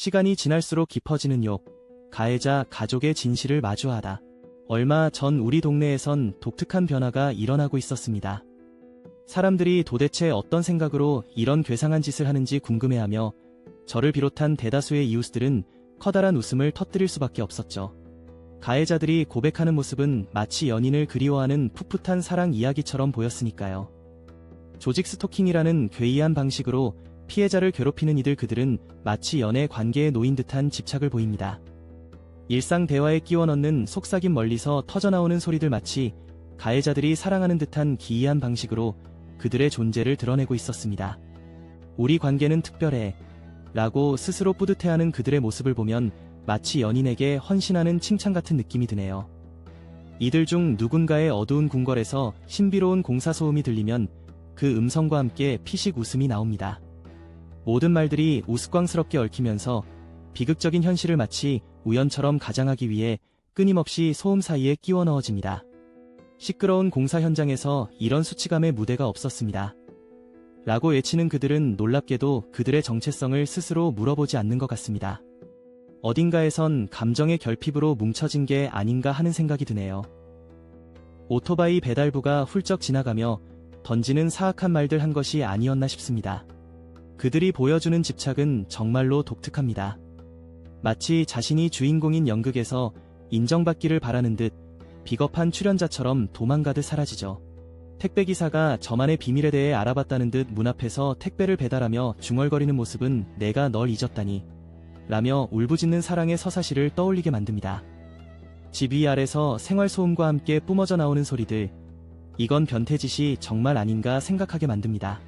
시간이 지날수록 깊어지는 욕, 가해자 가족의 진실을 마주하다. 얼마 전 우리 동네에선 독특한 변화가 일어나고 있었습니다. 사람들이 도대체 어떤 생각으로 이런 괴상한 짓을 하는지 궁금해하며 저를 비롯한 대다수의 이웃들은 커다란 웃음을 터뜨릴 수밖에 없었죠. 가해자들이 고백하는 모습은 마치 연인을 그리워하는 풋풋한 사랑 이야기처럼 보였으니까요. 조직 스토킹이라는 괴이한 방식으로 피해자를 괴롭히는 이들 그들은 마치 연애 관계에 놓인 듯한 집착을 보입니다. 일상 대화에 끼워 넣는 속삭임 멀리서 터져나오는 소리들 마치 가해자들이 사랑하는 듯한 기이한 방식으로 그들의 존재를 드러내고 있었습니다. 우리 관계는 특별해. 라고 스스로 뿌듯해하는 그들의 모습을 보면 마치 연인에게 헌신하는 칭찬 같은 느낌이 드네요. 이들 중 누군가의 어두운 궁궐에서 신비로운 공사소음이 들리면 그 음성과 함께 피식 웃음이 나옵니다. 모든 말들이 우스꽝스럽게 얽히면서 비극적인 현실을 마치 우연처럼 가장하기 위해 끊임없이 소음 사이에 끼워 넣어집니다. 시끄러운 공사 현장에서 이런 수치감의 무대가 없었습니다. 라고 외치는 그들은 놀랍게도 그들의 정체성을 스스로 물어보지 않는 것 같습니다. 어딘가에선 감정의 결핍으로 뭉쳐진 게 아닌가 하는 생각이 드네요. 오토바이 배달부가 훌쩍 지나가며 던지는 사악한 말들 한 것이 아니었나 싶습니다. 그들이 보여주는 집착은 정말로 독특합니다. 마치 자신이 주인공인 연극에서 인정받기를 바라는 듯 비겁한 출연자처럼 도망가듯 사라지죠. 택배기사가 저만의 비밀에 대해 알아봤다는 듯 문 앞에서 택배를 배달하며 중얼거리는 모습은 내가 널 잊었다니 라며 울부짖는 사랑의 서사시를 떠올리게 만듭니다. 집 위 아래서 생활소음과 함께 뿜어져 나오는 소리들 이건 변태짓이 정말 아닌가 생각하게 만듭니다.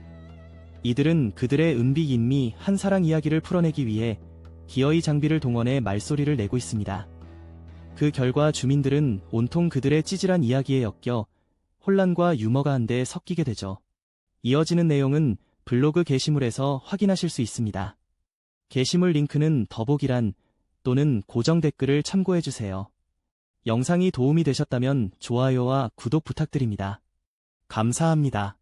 이들은 그들의 은비인미 한 사랑 이야기를 풀어내기 위해 기어이 장비를 동원해 말소리를 내고 있습니다. 그 결과 주민들은 온통 그들의 찌질한 이야기에 엮여 혼란과 유머가 한데 섞이게 되죠. 이어지는 내용은 블로그 게시물에서 확인하실 수 있습니다. 게시물 링크는 더보기란 또는 고정 댓글을 참고해주세요. 영상이 도움이 되셨다면 좋아요와 구독 부탁드립니다. 감사합니다.